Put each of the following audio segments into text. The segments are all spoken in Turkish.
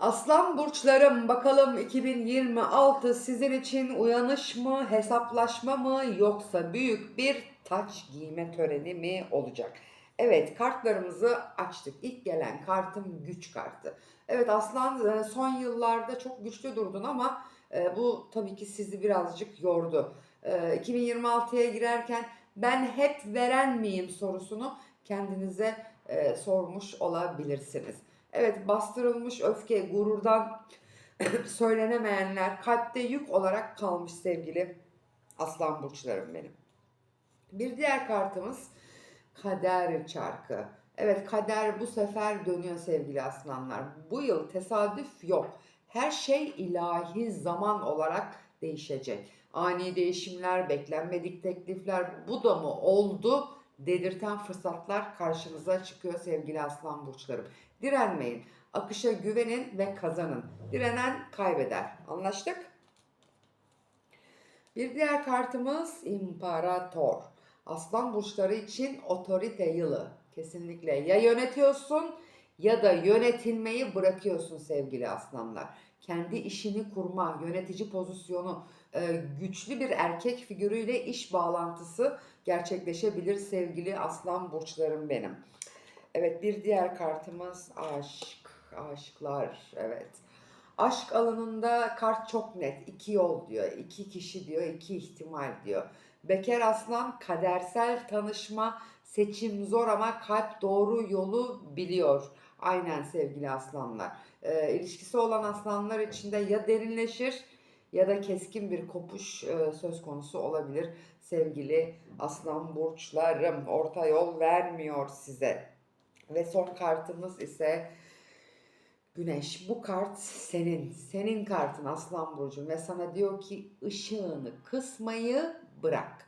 Aslan burçlarım bakalım 2026 sizin için uyanış mı, hesaplaşma mı yoksa büyük bir taç giyme töreni mi olacak? Evet kartlarımızı açtık. İlk gelen kartım güç kartı. Evet aslan e, son yıllarda çok güçlü durdun ama e, bu tabii ki sizi birazcık yordu. E, 2026'ya girerken ben hep veren miyim sorusunu kendinize e, sormuş olabilirsiniz. Evet bastırılmış öfke, gururdan söylenemeyenler kalpte yük olarak kalmış sevgili aslan burçlarım benim. Bir diğer kartımız kader çarkı. Evet kader bu sefer dönüyor sevgili aslanlar. Bu yıl tesadüf yok. Her şey ilahi zaman olarak değişecek. Ani değişimler, beklenmedik teklifler bu da mı oldu dedirten fırsatlar karşınıza çıkıyor sevgili aslan burçlarım. Direnmeyin. Akışa güvenin ve kazanın. Direnen kaybeder. Anlaştık? Bir diğer kartımız İmparator. Aslan burçları için otorite yılı. Kesinlikle ya yönetiyorsun ya da yönetilmeyi bırakıyorsun sevgili aslanlar. Kendi işini kurma, yönetici pozisyonu, e, güçlü bir erkek figürüyle iş bağlantısı gerçekleşebilir sevgili aslan burçlarım benim. Evet bir diğer kartımız aşk, aşklar evet. Aşk alanında kart çok net. iki yol diyor, iki kişi diyor, iki ihtimal diyor. Bekar aslan kadersel tanışma, seçim zor ama kalp doğru yolu biliyor. Aynen sevgili aslanlar. Ee, ilişkisi olan aslanlar içinde ya derinleşir ya da keskin bir kopuş e, söz konusu olabilir sevgili aslan burçlarım. Orta yol vermiyor size. Ve son kartımız ise Güneş. Bu kart senin. Senin kartın Aslan Burcu ve sana diyor ki ışığını kısmayı bırak.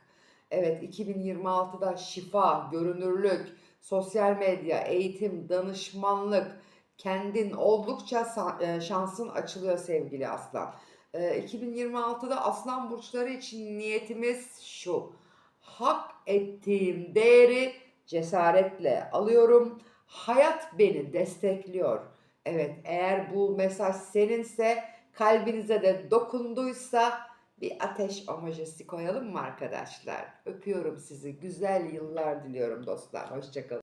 Evet 2026'da şifa, görünürlük, sosyal medya, eğitim, danışmanlık, kendin oldukça e, şansın açılıyor sevgili Aslan. E, 2026'da Aslan burçları için niyetimiz şu. Hak ettiğim değeri cesaretle alıyorum. Hayat beni destekliyor. Evet, eğer bu mesaj seninse, kalbinize de dokunduysa bir ateş emojisi koyalım mı arkadaşlar? Öpüyorum sizi. Güzel yıllar diliyorum dostlar. Hoşçakalın.